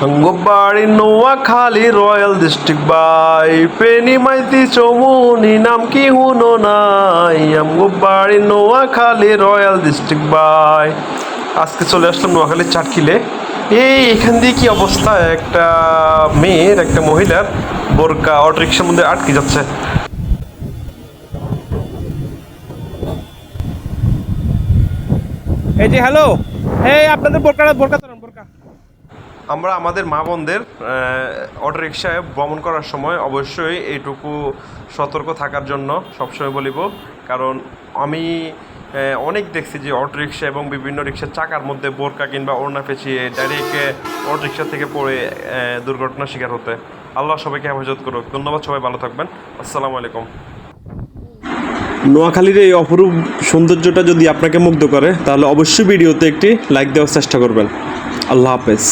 গোবাড়ি Noakhali royal district বাই। পেনি, মাইতি, চমুনি, নাম কি হুনো নাই? গোবাড়ি নোয়াখালী রয়্যাল ডিস্ট্রিক্ট বাই। আজকে চলে আসলাম নোয়াখালীর চাটকিলে। এই এখান দিয়ে কি অবস্থা? একটা মেয়ের, একটা মহিলার বোরকা অটোরিক্সার মধ্যে আটকে যাচ্ছে। এই যে হ্যালো এই, আপনাদের বোরকা বোরকা বোরকা আমরা আমাদের মা বোনদের অটোরিকশায় ভ্রমণ করার সময় অবশ্যই এইটুকু সতর্ক থাকার জন্য সবসময় বলিব। কারণ আমি অনেক দেখছি যে অটোরিকশা এবং বিভিন্ন রিক্সার চাকার মধ্যে বোরকা কিংবা ওড়না পেঁচিয়ে ডাইরেক্ট অটোরিকশা থেকে পড়ে দুর্ঘটনার শিকার হতে। আল্লাহ সবাইকে হেফাজত করুক। ধন্যবাদ সবাই, ভালো থাকবেন। আসসালামু আলাইকুম। নোয়াখালীর এই অপরূপ সৌন্দর্যটা যদি আপনাকে মুগ্ধ করে, তাহলে অবশ্যই ভিডিওতে একটি লাইক দেওয়ার চেষ্টা করবেন। আল্লাহ হাফেজ।